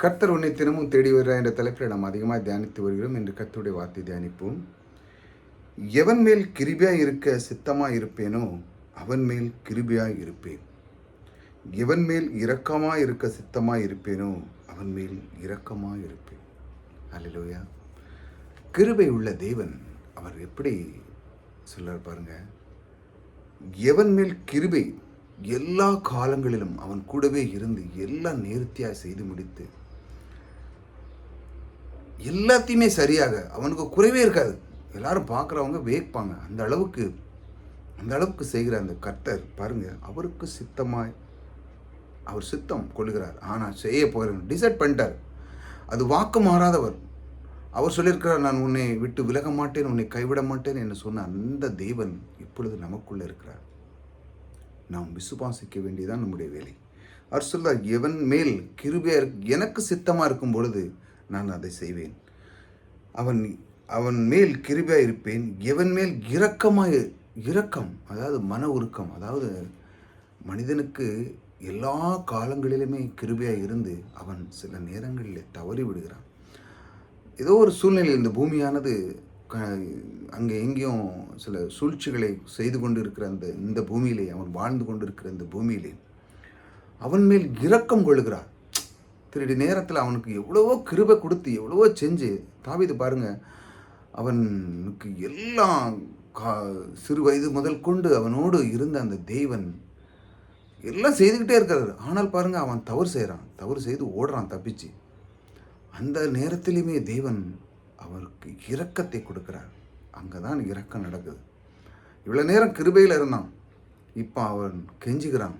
கர்த்தர் உன்னை தினமும் தேடி வருகிறார் என்ற தலைப்பில் நாம் அதிகமாக தியானித்து வருகிறோம். என்று கர்த்தருடைய வார்த்தை தியானிப்போம். எவன் மேல் கிருபியாக இருக்க சித்தமாக இருப்பேனோ அவன் மேல் கிருபியாக இருப்பேன். எவன் மேல் இரக்கமாக இருக்க சித்தமாக இருப்பேனோ அவன் மேல் இரக்கமாக இருப்பேன். அல்லேலூயா கிருபை உள்ள தேவன் அவர் எப்படி சொல்றார் பாருங்க. எவன் மேல் கிருபை எல்லா காலங்களிலும் அவன் கூடவே இருந்து எல்லாம் நேர்த்தியாக செய்து முடித்து எல்லாத்தையுமே சரியாக அவனுக்கு குறைவே இருக்காது. எல்லாரும் பார்க்குறவங்க வேப்பாங்க அந்த அளவுக்கு அந்த அளவுக்கு செய்கிற அந்த கர்த்தர் பாருங்கள் அவருக்கு சித்தமாய் அவர் சித்தம் கொள்கிறார் ஆனால் செய்ய போகிறேன் டிசைட் பண்ணிட்டார். அது வாக்கு மாறாதவர். அவர் சொல்லியிருக்கிறார் நான் உன்னை விட்டு விலக மாட்டேன் உன்னை கைவிட மாட்டேன் என்று சொன்ன அந்த தேவன் இப்பொழுது நமக்குள்ளே இருக்கிறார். நாம் விசுவாசிக்க வேண்டியதான் நம்முடைய வேலை. அவர் சொல்றார் எவன் மேல் கிருபையா எனக்கு சித்தமாக இருக்கும் பொழுது நான் அதை செய்வேன். அவன் அவன் மேல் கிருபியாக இருப்பேன். எவன் மேல் இரக்கமாக இரக்கம் அதாவது மன உருக்கம் அதாவது மனிதனுக்கு எல்லா காலங்களிலுமே கிருபியாக இருந்து அவன் சில நேரங்களில் தவறி விடுகிறான். ஏதோ ஒரு சூழ்நிலையில் இந்த பூமியானது அங்கே எங்கேயும் சில சூழ்ச்சிகளை செய்து கொண்டு இருக்கிற அந்த இந்த பூமியிலே அவன் வாழ்ந்து கொண்டு இருக்கிற இந்த பூமியிலே அவன் மேல் இரக்கம் கொள்கிறான். திருடி நேரத்தில் அவனுக்கு எவ்வளவோ கிருபை கொடுத்து எவ்வளவோ செஞ்சு தாவிது பாருங்கள் அவனுக்கு எல்லாம் கா சிறு வயது முதல் கொண்டு அவனோடு இருந்த அந்த தெய்வன் எல்லாம் செய்துக்கிட்டே இருக்கிறார் ஆனால் பாருங்கள் அவன் தவறு செய்கிறான் தவறு செய்து ஓடுறான் தப்பிச்சு. அந்த நேரத்திலையுமே தேவன் அவருக்கு இரக்கத்தை கொடுக்குறார். அங்கே தான் இரக்கம் நடக்குது. இவ்வளோ நேரம் கிருபையில் இருந்தான். இப்போ அவன் கெஞ்சுகிறான்.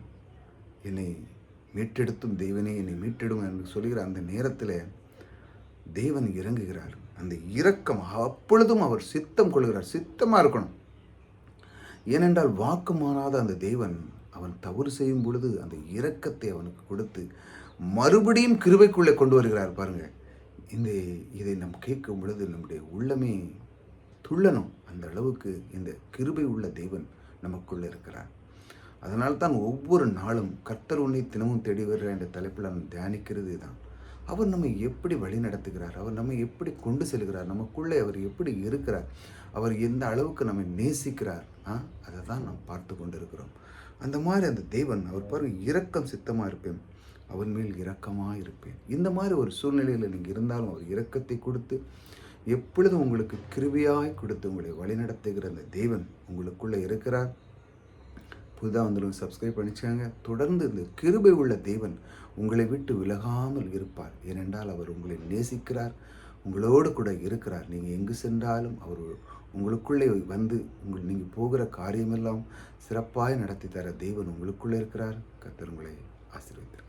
என்னை மீட்டெடுத்தும் தெய்வனே என்னை மீட்டெடும் என்று சொல்கிற அந்த நேரத்தில் தேவன் இறங்குகிறார். அந்த இரக்கம் அப்பொழுதும் அவர் சித்தம் கொள்கிறார். சித்தமாக இருக்கணும். ஏனென்றால் வாக்கு மாறாத அந்த தேவன் அவன் தவறு செய்யும் பொழுது அந்த இரக்கத்தை அவனுக்கு கொடுத்து மறுபடியும் கிருபைக்குள்ளே கொண்டு வருகிறார் பாருங்கள் இந்த இதை நாம் கேட்கும் பொழுது நம்முடைய உள்ளமே துள்ளணும். அந்த அளவுக்கு இந்த கிருபை உள்ள தெய்வன் நமக்குள்ளே இருக்கிறார். அதனால் தான் ஒவ்வொரு நாளும் கர்த்தர் உன்னை தினமும் தேடி வருகிற என்ற தலைப்பில் நான் தியானிக்கிறது தான். அவர் நம்மை எப்படி வழி நடத்துகிறார்? அவர் நம்மை எப்படி கொண்டு செல்கிறார்? நமக்குள்ளே அவர் எப்படி இருக்கிறார்? அவர் எந்த அளவுக்கு நம்மை நேசிக்கிறார்? ஆ அதை தான் நாம் பார்த்து கொண்டு இருக்கிறோம் அந்த மாதிரி அந்த தேவன் அவர் பாருங்க இரக்கம் சித்தமாக இருப்பேன். அவன் மேல் இரக்கமாக இருப்பேன். இந்த மாதிரி ஒரு சூழ்நிலையில் நீங்கள் இருந்தாலும் அவர் இரக்கத்தை கொடுத்து எப்பொழுதும் உங்களுக்கு கிருபியாய் கொடுத்து உங்களை வழிநடத்துகிற அந்த தேவன் உங்களுக்குள்ளே இருக்கிறார். புதுதாக வந்துடும் சப்ஸ்கிரைப் பண்ணிச்சாங்க தொடர்ந்து இந்த கிருபை உள்ள தேவன் உங்களை விட்டு விலகாமல் இருப்பார். ஏனென்றால் அவர் உங்களை நேசிக்கிறார். உங்களோடு கூட இருக்கிறார். நீங்கள் எங்கு சென்றாலும் அவர் உங்களுக்குள்ளே வந்து உங்கள் நீங்கள் போகிற காரியமெல்லாம் சிறப்பாக நடத்தி தர தேவன் உங்களுக்குள்ளே இருக்கிறார். கத்தர் உங்களை ஆசீர்வதித்திருக்கிறார்